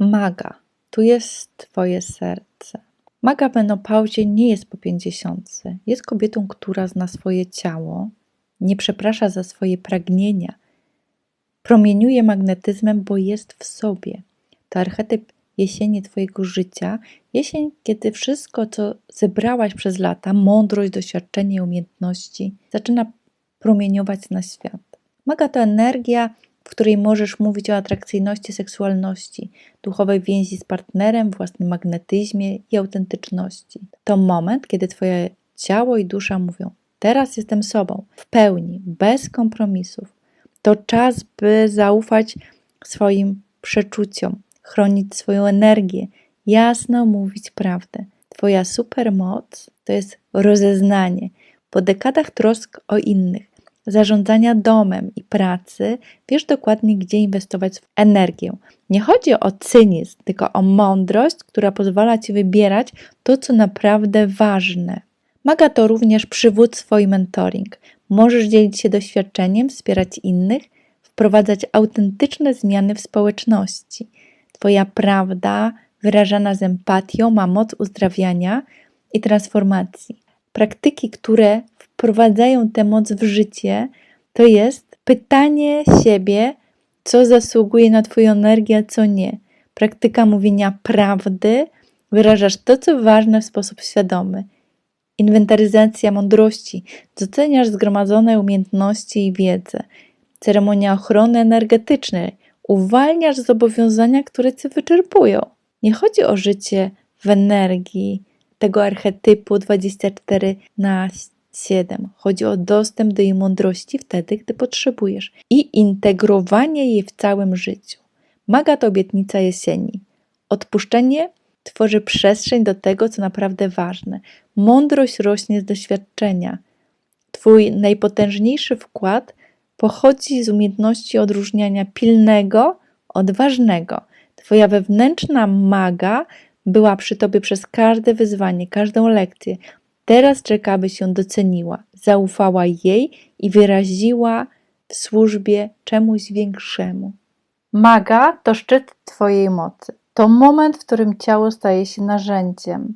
Maga, tu jest Twoje serce. Maga w menopauzie nie jest po pięćdziesiątce. Jest kobietą, która zna swoje ciało, nie przeprasza za swoje pragnienia, promieniuje magnetyzmem, bo jest w sobie. To archetyp jesieni Twojego życia, jesień, kiedy wszystko, co zebrałaś przez lata, mądrość, doświadczenie umiejętności, zaczyna promieniować na świat. Maga to energia, w której możesz mówić o atrakcyjności, seksualności, duchowej więzi z partnerem, własnym magnetyzmie i autentyczności. To moment, kiedy Twoje ciało i dusza mówią: Teraz jestem sobą, w pełni, bez kompromisów. To czas, by zaufać swoim przeczuciom, chronić swoją energię, jasno mówić prawdę. Twoja supermoc to jest rozeznanie. Po dekadach trosk o innych, zarządzania domem i pracy, wiesz dokładnie, gdzie inwestować w energię. Nie chodzi o cynizm, tylko o mądrość, która pozwala ci wybierać to, co naprawdę ważne. Maga to również przywództwo i mentoring. Możesz dzielić się doświadczeniem, wspierać innych, wprowadzać autentyczne zmiany w społeczności. Twoja prawda, wyrażana z empatią, ma moc uzdrawiania i transformacji. Praktyki, które wprowadzają tę moc w życie, to jest pytanie siebie, co zasługuje na Twoją energię, a co nie. Praktyka mówienia prawdy, wyrażasz to, co ważne w sposób świadomy. Inwentaryzacja mądrości, doceniasz zgromadzone umiejętności i wiedzę. Ceremonia ochrony energetycznej, uwalniasz zobowiązania, które cię wyczerpują. Nie chodzi o życie w energii tego archetypu 24 na 7. Chodzi o dostęp do jej mądrości wtedy, gdy potrzebujesz i integrowanie jej w całym życiu. Maga to obietnica jesieni. Odpuszczenie tworzy przestrzeń do tego, co naprawdę ważne. Mądrość rośnie z doświadczenia. Twój najpotężniejszy wkład pochodzi z umiejętności odróżniania pilnego od ważnego. Twoja wewnętrzna maga była przy tobie przez każde wyzwanie, każdą lekcję. Teraz czeka, by się doceniła, zaufała jej i wyraziła w służbie czemuś większemu. Maga to szczyt Twojej mocy. To moment, w którym ciało staje się narzędziem,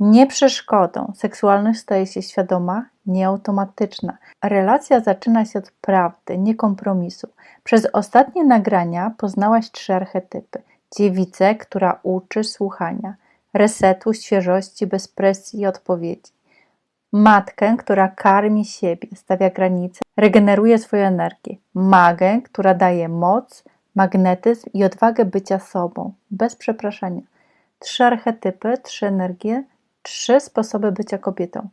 nie przeszkodą. Seksualność staje się świadoma, nieautomatyczna. Relacja zaczyna się od prawdy, nie kompromisu. Przez ostatnie nagrania poznałaś trzy archetypy. Dziewicę, która uczy słuchania, resetu, świeżości, bez presji i odpowiedzi. Matkę, która karmi siebie, stawia granice, regeneruje swoją energię. Magę, która daje moc, magnetyzm i odwagę bycia sobą, bez przepraszania. Trzy archetypy, trzy energie, trzy sposoby bycia kobietą.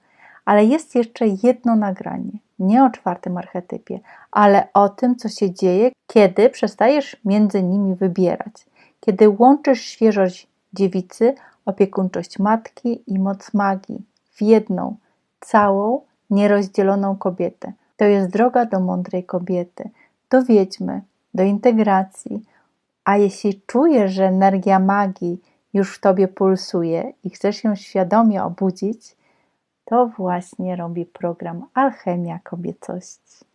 Ale jest jeszcze jedno nagranie, nie o czwartym archetypie, ale o tym, co się dzieje, kiedy przestajesz między nimi wybierać, kiedy łączysz świeżość dziewicy, opiekuńczość matki i moc magii w jedną, całą, nierozdzieloną kobietę. To jest droga do mądrej kobiety, do wiedźmy, do integracji. A jeśli czujesz, że energia magii już w tobie pulsuje i chcesz ją świadomie obudzić, to właśnie robi program Alchemia Kobiecości.